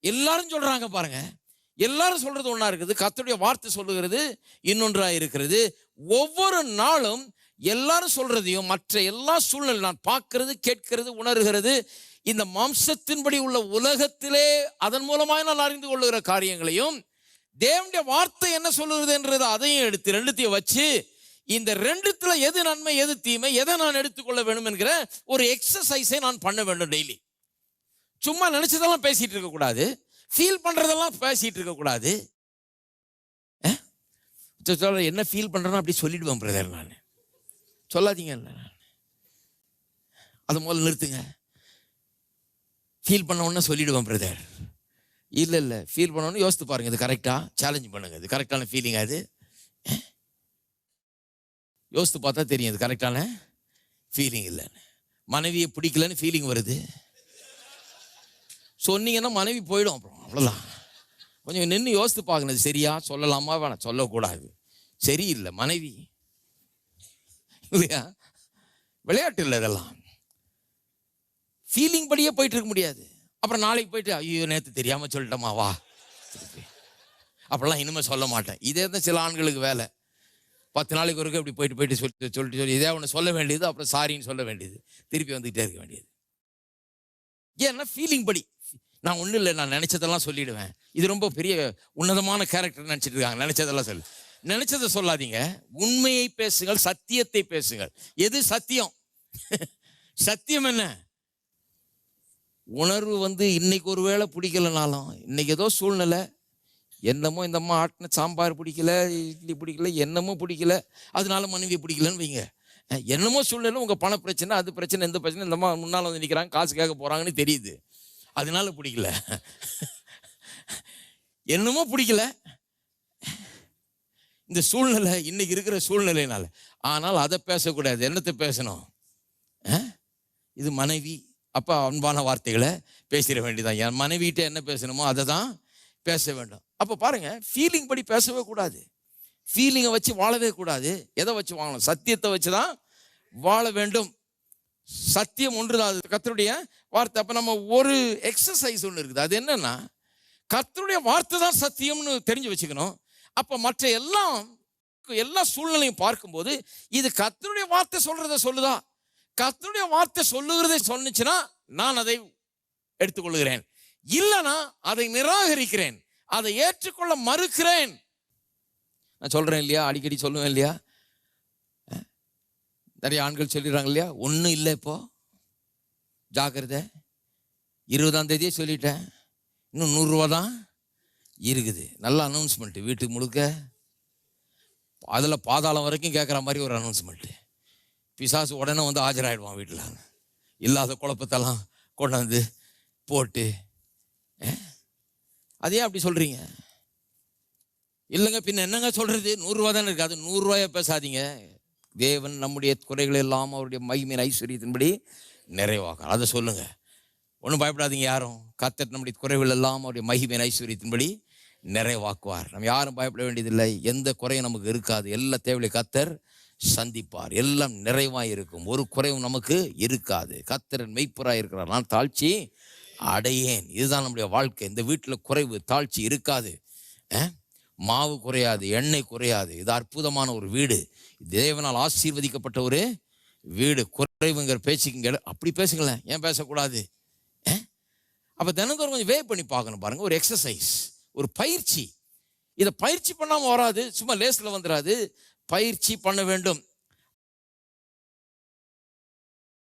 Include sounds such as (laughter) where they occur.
எல்லாரும் சொல்றாங்க பாருங்க. எல்லாரும் சொல்றது ஒன்றா இருக்குது. கர்த்தருடைய வார்த்தை சொல்லுகிறது இன்னொன்றா இருக்கிறது. ஒவ்வொரு நாளும் எல்லாரும் சொல்றதையும் மற்ற எல்லா சூழ்நிலை நான் பார்க்கறது கேட்கிறது உணர்கிறது இந்த மாம்சத்தின்படி உள்ள உலகத்திலே அதன் மூலமாக நான் அறிந்து கொள்ளுகிற காரியங்களையும் தேவனுடைய வார்த்தை என்ன சொல்லுகிறது என்றது அதையும் எடுத்து ரெண்டுத்தையும் வச்சு இந்த ரெண்டுத்துல எது நன்மை எது தீமை எதை நான் எடுத்துக்கொள்ள வேண்டும் என்கிற ஒரு எக்ஸசைஸை நான் பண்ண வேண்டும் டெய்லி சும்மா நினச்சதெல்லாம் பேசிகிட்டு இருக்கக்கூடாது ஃபீல் பண்ணுறதெல்லாம் பேசிகிட்டு இருக்கக்கூடாது சரி, சொல்ல என்ன ஃபீல் பண்ணுறேன்னு அப்படி சொல்லிடுவேன் பிரதர் நான். சொல்லாதீங்க அதை முதல்ல நிறுத்துங்க. ஃபீல் பண்ண உடனே சொல்லிடுவேன் பிரதர் இல்லை இல்லை ஃபீல் பண்ணோன்னு யோசித்து பாருங்கள் இது கரெக்டாக சேலஞ்ச் பண்ணுங்க இது கரெக்டான ஃபீலிங் அது யோசித்து பார்த்தா தெரியும் இது கரெக்டான ஃபீலிங் இல்லைன்னு. மனைவியை பிடிக்கலன்னு ஃபீலிங் வருது. சொன்னீங்கன்னா மனைவி போயிடும் அப்புறம். அவ்வளோதான் கொஞ்சம் நின்று யோசித்து பார்க்கணும். சரியா? சொல்லலாமா? வேணாம். சொல்லக்கூடாது. சரியில்லை. மனைவி. இல்லையா? விளையாட்டு இல்லை இதெல்லாம். ஃபீலிங் படியே போயிட்டு இருக்க முடியாது. அப்புறம் நாளைக்கு போயிட்டு ஐயோ நேற்று தெரியாமல் சொல்லிட்டோமா வா. அப்படிலாம் இனிமேல் சொல்ல மாட்டேன். இதே தான் சில ஆண்களுக்கு வேலை. பத்து நாளைக்கு ஒருக்க இப்படி போயிட்டு போயிட்டு சொல்லிட்டு சொல்லிட்டு சொல்லி இதே ஒன்று சொல்ல வேண்டியது அப்புறம் சாரின்னு சொல்ல வேண்டியது. திருப்பி வந்துகிட்டே இருக்க வேண்டியது. ஏன்னா ஃபீலிங் படி. நான் ஒன்றும் இல்லை நான் நினச்சதெல்லாம் சொல்லிடுவேன். இது ரொம்ப பெரிய உன்னதமான கேரக்டர் நினச்சிட்டு இருக்காங்க. நினச்சதெல்லாம் சொல்லு. நினச்சதை சொல்லாதீங்க. உண்மையை பேசுங்கள் சத்தியத்தை பேசுங்கள். எது சத்தியம்? (laughs) சத்தியம் என்ன? உணர்வு வந்து இன்னைக்கு ஒரு வேளை பிடிக்கலனாலும் இன்னைக்கு ஏதோ சூழ்நிலை. என்னமோ இந்த அம்மா ஆட்டின சாம்பார் பிடிக்கல இட்லி பிடிக்கல என்னமோ பிடிக்கல. அதனால மனைவி பிடிக்கலன்னு வைங்க. என்னமோ சூழ்நிலை உங்கள் பண பிரச்சனை அது பிரச்சனை எந்த பிரச்சனை இந்த அம்மா முன்னால் வந்து நிற்கிறாங்க காசு கேட்க போகிறாங்கன்னு தெரியுது. அதனால பிடிக்கல. என்னமோ பிடிக்கல. இந்த சூழ்நிலை இன்னைக்கு இருக்கிற சூழ்நிலைனால ஆனால் அதை பேசக்கூடாது. என்னத்தை பேசணும்? இது மனைவி அப்போ அன்பான வார்த்தைகளை பேசிட வேண்டியதான் என் மனைவிகிட்ட என்ன பேசணுமோ அதை தான் பேச வேண்டும். அப்போ பாருங்கள் ஃபீலிங் படி பேசவே கூடாது. ஃபீலிங்கை வச்சு வாழவே கூடாது. எதை வச்சு வாழணும்? சத்தியத்தை வச்சு தான் வாழ வேண்டும். சத்தியம் ஒன்றுதான். அது கர்த்தருடைய வார்த்தை. அப்போ நம்ம ஒரு எக்ஸசைஸ் ஒன்று இருக்குது. அது என்னன்னா கத்தருடைய வார்த்தை தான் சத்தியம்னு தெரிஞ்சு வச்சுக்கணும். அப்போ மற்ற எல்லாம் எல்லா சூழ்நிலையும் பார்க்கும்போது இது கத்தருடைய வார்த்தை சொல்கிறத சொல்லுதா? கத்தருடைய வார்த்தை சொல்லுகிறதை சொன்னுச்சுன்னா நான் அதை எடுத்துக்கொள்கிறேன். இல்லைனா அதை நிராகரிக்கிறேன். அதை ஏற்றுக்கொள்ள மறுக்கிறேன். நான் சொல்கிறேன் இல்லையா? அடிக்கடி சொல்லுவேன் இல்லையா? நிறைய ஆண்கள் சொல்லிடுறாங்க இல்லையா? ஒன்றும் இல்லை இப்போ. ஜாக்கிரதை. இருபதாம் தேதியே சொல்லிட்டேன். இன்னும் நூறுரூவா தான் இருக்குது. நல்ல அனௌன்ஸ்மெண்ட்டு வீட்டுக்கு முழுக்க. அதில் பாதாளம் வரைக்கும் கேட்குற மாதிரி ஒரு அனௌன்ஸ்மெண்ட்டு பிசாசு உடனே வந்து ஆஜராகிடுவான் வீட்டில். இல்லாத குழப்பத்தெல்லாம் கொண்டாந்து போட்டு அதே அப்படி சொல்கிறீங்க இல்லைங்க பின்ன என்னங்க சொல்கிறது நூறுரூவா தானே இருக்குது அது நூறுரூவாயை பேசாதீங்க. தேவன் நம்முடைய குறைகள் எல்லாம் அவருடைய மகிமின் ஐஸ்வர்யத்தின்படி நிறைவாக. அதை சொல்லுங்க. ஒன்றும் பயப்படாதீங்க யாரும். கத்தர் நம்முடைய குறைகள் எல்லாம் அவருடைய மகிமின் ஐஸ்வர்யத்தின்படி நிறைவாக்குவார். நம்ம யாரும் பயப்பட வேண்டியதில்லை. எந்த குறையும் நமக்கு இருக்காது. எல்லா தேவையை கத்தர் சந்திப்பார். எல்லாம் நிறைவாக இருக்கும். ஒரு குறைவும் நமக்கு இருக்காது. கத்தரன் மெய்ப்பராக இருக்கிறார். நான் தாழ்ச்சி அடையேன். இதுதான் நம்முடைய வாழ்க்கை. இந்த வீட்டில் குறைவு தாழ்ச்சி இருக்காது. ஆ? மாவு குறையாது எண்ணெய் குறையாது. இது அற்புதமான ஒரு வீடு. தேவனால் ஆசீர்வதிக்கப்பட்ட ஒரு வீடு. குறைவுங்கிற பேச்சுக்குங்க அப்படி பேசுங்களேன். ஏன் பேசக்கூடாது? அப்போ தினந்தோறும் கொஞ்சம் வே பண்ணி பார்க்கணும் பாருங்கள் ஒரு எக்ஸசைஸ் ஒரு பயிற்சி. இதை பயிற்சி பண்ணாமல் வராது. சும்மா லேஸில் வந்துடாது பயிற்சி பண்ண வேண்டும்.